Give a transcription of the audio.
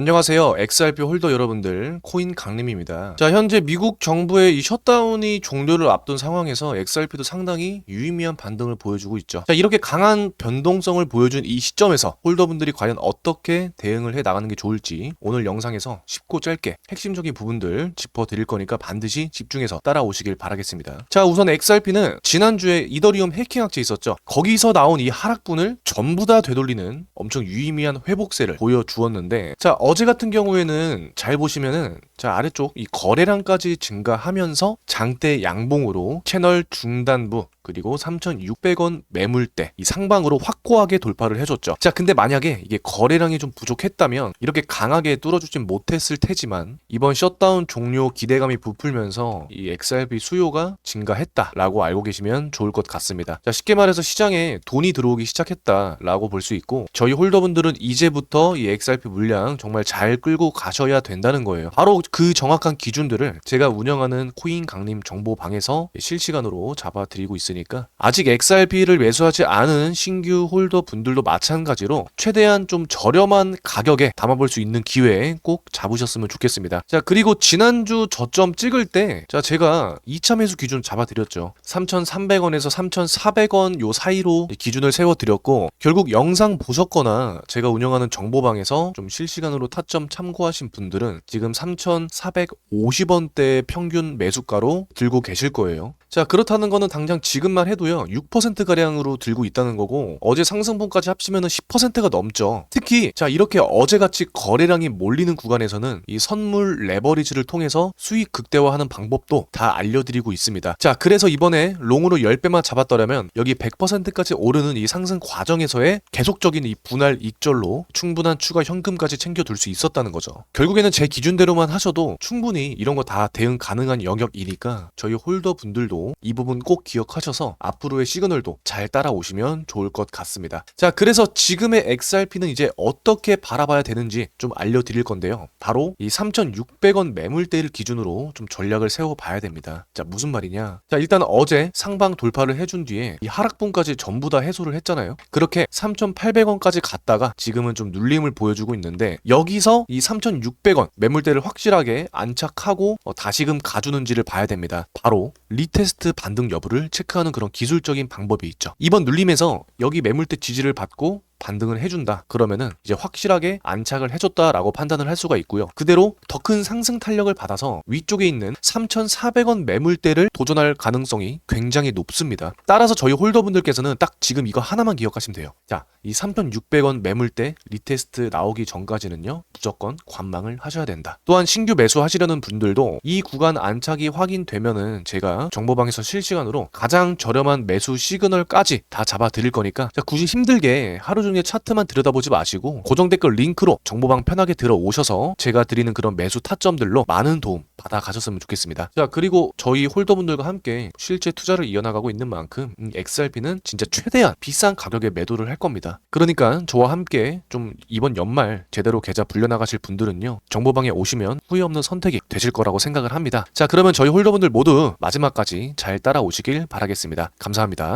안녕하세요. XRP 홀더 여러분들, 코인 강림입니다. 자, 현재 미국 정부의 이 셧다운이 종료를 앞둔 상황에서 XRP도 상당히 유의미한 반등을 보여주고 있죠. 자, 이렇게 강한 변동성을 보여준 이 시점에서 홀더분들이 과연 어떻게 대응을 해 나가는 게 좋을지 오늘 영상에서 쉽고 짧게 핵심적인 부분들 짚어 드릴 거니까 반드시 집중해서 따라오시길 바라겠습니다. 자, 우선 XRP는 지난주에 이더리움 해킹 악재 있었죠. 거기서 나온 이 하락분을 전부 다 되돌리는 엄청 유의미한 회복세를 보여주었는데 자, 어제 같은 경우에는 잘 보시면은 자, 아래쪽 이 거래량까지 증가하면서 장대 양봉으로 채널 중단부 그리고 3,600원 매물대 이 상방으로 확고하게 돌파를 해줬죠. 자, 근데 만약에 이게 거래량이 좀 부족했다면 이렇게 강하게 뚫어주진 못했을 테지만 이번 셧다운 종료 기대감이 부풀면서 이 XRP 수요가 증가했다라고 알고 계시면 좋을 것 같습니다. 자, 쉽게 말해서 시장에 돈이 들어오기 시작했다라고 볼 수 있고 저희 홀더분들은 이제부터 이 XRP 물량 정말 잘 끌고 가셔야 된다는 거예요. 바로 그 정확한 기준들을 제가 운영하는 코인 강림 정보방에서 실시간으로 잡아드리고 있으니 까 아직 XRP를 매수하지 않은 신규 홀더 분들도 마찬가지로 최대한 좀 저렴한 가격에 담아볼 수 있는 기회 꼭 잡으셨으면 좋겠습니다. 자 그리고 지난주 저점 찍을 때 자 제가 2차 매수 기준 잡아드렸죠. 3,300원에서 3,400원 요 사이로 기준을 세워드렸고 결국 영상 보셨거나 제가 운영하는 정보방에서 좀 실시간으로 타점 참고하신 분들은 지금 3,450원대 평균 매수가로 들고 계실 거예요. 자, 그렇다는 거는 당장 지금만 해도요, 6%가량으로 들고 있다는 거고, 어제 상승분까지 합치면 10%가 넘죠. 특히, 자, 이렇게 어제같이 거래량이 몰리는 구간에서는 이 선물 레버리지를 통해서 수익 극대화하는 방법도 다 알려드리고 있습니다. 자, 그래서 이번에 롱으로 10배만 잡았더라면, 여기 100%까지 오르는 이 상승 과정에서의 계속적인 이 분할 익절로 충분한 추가 현금까지 챙겨둘 수 있었다는 거죠. 결국에는 제 기준대로만 하셔도 충분히 이런 거 다 대응 가능한 영역이니까 저희 홀더 분들도 이 부분 꼭 기억하셔서 앞으로의 시그널도 잘 따라오시면 좋을 것 같습니다. 자, 그래서 지금의 XRP는 이제 어떻게 바라봐야 되는지 좀 알려드릴 건데요. 바로 이 3,600원 매물대를 기준으로 좀 전략을 세워봐야 됩니다. 자, 무슨 말이냐? 자, 일단 어제 상방 돌파를 해준 뒤에 이 하락분까지 전부 다 해소를 했잖아요. 그렇게 3,800원까지 갔다가 지금은 좀 눌림을 보여주고 있는데 여기서 이 3,600원 매물대를 확실하게 안착하고 어, 다시금 가주는지를 봐야 됩니다. 바로 리테스트 반등 여부를 체크하는 그런 기술적인 방법이 있죠. 이번 눌림에서 여기 매물대 지지를 받고 반등을 해준다. 그러면은 이제 확실하게 안착을 해줬다라고 판단을 할 수가 있고요. 그대로 더 큰 상승 탄력을 받아서 위쪽에 있는 3,400원 매물대를 도전할 가능성이 굉장히 높습니다. 따라서 저희 홀더분들께서는 딱 지금 이거 하나만 기억하시면 돼요. 자, 이 3,600원 매물대 리테스트 나오기 전까지는요, 무조건 관망을 하셔야 된다. 또한 신규 매수하시려는 분들도 이 구간 안착이 확인되면은 제가 정보방에서 실시간으로 가장 저렴한 매수 시그널까지 다 잡아 드릴 거니까 자, 굳이 힘들게 하루 종일 차트만 들여다보지 마시고 고정 댓글 링크로 정보방 편하게 들어오셔서 제가 드리는 그런 매수 타점들로 많은 도움 받아 가셨으면 좋겠습니다. 자, 그리고 저희 홀더분들과 함께 실제 투자를 이어나가고 있는 만큼 음, XRP는 진짜 최대한 비싼 가격에 매도를 할 겁니다. 그러니까 저와 함께 좀 이번 연말 제대로 계좌 불려나가실 분들은요. 정보방에 오시면 후회 없는 선택이 되실 거라고 생각을 합니다. 자, 그러면 저희 홀더분들 모두 마지막까지 잘 따라오시길 바라겠습니다. 감사합니다.